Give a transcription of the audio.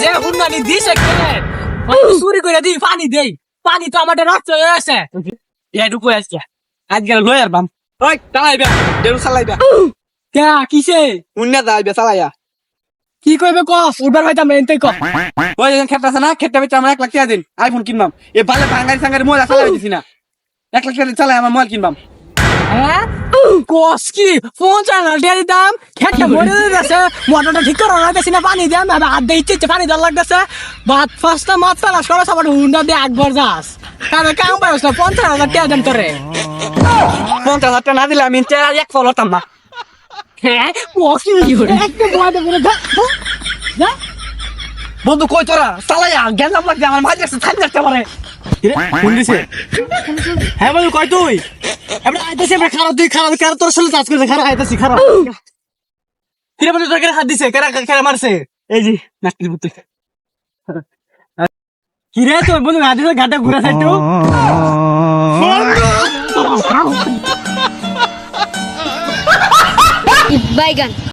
যে হুন্নানি দিছে কে চুরি করে দিই পানি দেই। পানি তো আমাদের রক্ত হয়ে আছে এটুকু আজকে। আজকে লয়ার বাম। ওই চালাইবে দেরু চালাইবে। কে কিসে? উন্না যাইবে চালাইয়া। কি কইবে কফ? উঠবার হইতাম এনতে কফ। ওই যখন খেতে আছে না? খেতে বেচে আমার এক লাখ টাকা দিন। আইফোন কিনবাম। এ ভালো ভাঙ্গারি সাঙ্গারি মোবাইল চালাই দিছি না। এক লাখ টাকা চালাই আমার মোবাইল কিনবাম। হ্যাঁ? কস কি ফোন চালানো টিয়ারি দাম খেটে মরে যাচ্ছে মোটরটা ঠিক করে রাখতেছি না পানি দাম আর হাত দিয়ে ইচ্ছে পানি দেওয়ার লাগতেছে। ভাত ফার্স্টটা মাছ তালাশ করো সবার হুন্ডা দিয়ে একবার যাস। তাহলে কাম পাইস না পঞ্চাশ হাজার টাকা দেন তোরে। পঞ্চাশ হাজার টাকা না দিলে আমি চেয়ার এক ফল হতাম না। হ্যাঁ কস কি করে একটু বয়দে করে যা যা। বন্ধু কই তোরা? চালাইয়া গেলাম লাগছে আমার মাঝে ছাড় পারে। হ্যাঁ বল কই তুই? এবার আইতাছি আমরা খারাপ তুই খারাপ কার তোর সাথে কাজ করতে খারাপ আইতাছি খারাপ। কিরে বন্ধু তোকে হাত দিছে? কেরা কেরা মারছে? এই যে নাকলি বুতে কিরে তোর বন্ধু হাত দিছে ঘাটে ঘুরে সাইটু বাইগান।